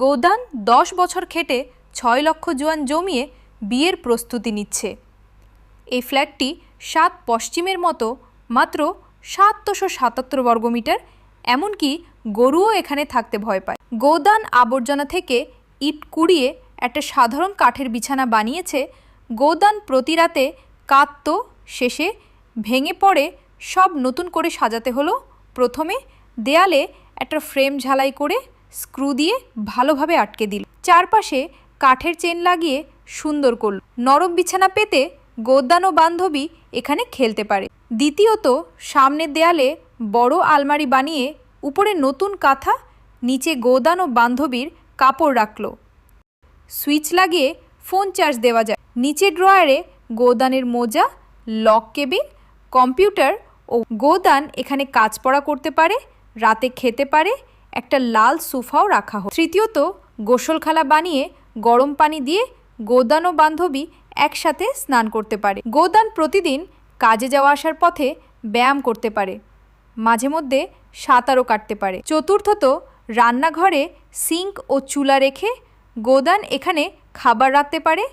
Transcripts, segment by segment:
গৌদান দশ বছর খেটে ছয় লক্ষ জোয়ান জমিয়ে বিয়ের প্রস্তুতি নিচ্ছে। এই ফ্ল্যাটটি সাত পশ্চিমের মতো, মাত্র সাতশো সাতাত্তর বর্গমিটার এমনকি গরুও এখানে থাকতে ভয় পায়। গৌদান আবর্জনা থেকে ইট কুড়িয়ে একটা সাধারণ কাঠের বিছানা বানিয়েছে। গৌদান প্রতি রাতে কাঁদতো শেষে, ভেঙে পড়ে সব নতুন করে সাজাতে হলো। প্রথমে দেয়ালে একটা ফ্রেম ঝালাই করে স্ক্রু দিয়ে ভালোভাবে আটকে দিল। চারপাশে কাঠের চেন লাগিয়ে সুন্দর করল। নরম বিছানা পেতে গোদ্দান ও বান্ধবী এখানে খেলতে পারে। দ্বিতীয়ত, সামনের দেয়ালে বড় আলমারি বানিয়ে উপরে নতুন কাঁথা, নিচে গোদান ও বান্ধবীর কাপড় রাখল। সুইচ লাগিয়ে ফোন চার্জ দেওয়া যায়। নিচে ড্রয়ারে গোদানের মোজা, লক কেবিন, কম্পিউটার ও গোদান এখানে কাজ পড়া করতে পারে, রাতে খেতে পারে একটা লাল সোফাও রাখা হয় তৃতীয়ত, গোসলখালা বানিয়ে গরম পানি দিয়ে গোদান ও বান্ধবী একসাথে স্নান করতে পারে। গোদান প্রতিদিন কাজে যাওয়া আসার পথে ব্যায়াম করতে পারে। মাঝে মধ্যে সাঁতারও কাটতে পারে। চতুর্থত, রান্নাঘরে সিঙ্ক ও চুলা রেখে গোদান এখানে খাবার রাখতে পারে।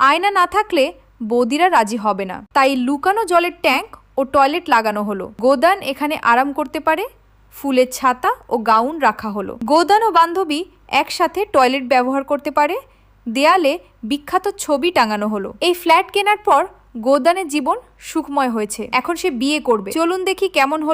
আয়না না থাকলে বৌদিরা রাজি হবে না। তাই লুকানো জলের ট্যাঙ্ক ও টয়লেট লাগানো হলো। গোদান এখানে আরাম করতে পারে। ফুলের ছাতা ও গাউন রাখা হলো। গোদান ও বান্ধবী একসাথে টয়লেট ব্যবহার করতে পারে। দেয়ালে বিখ্যাত ছবি টাঙানো হলো। এই ফ্ল্যাট কেনার পর গোদানের জীবন সুখময় হয়েছে। এখন সে বিয়ে করবে। চলুন দেখি কেমন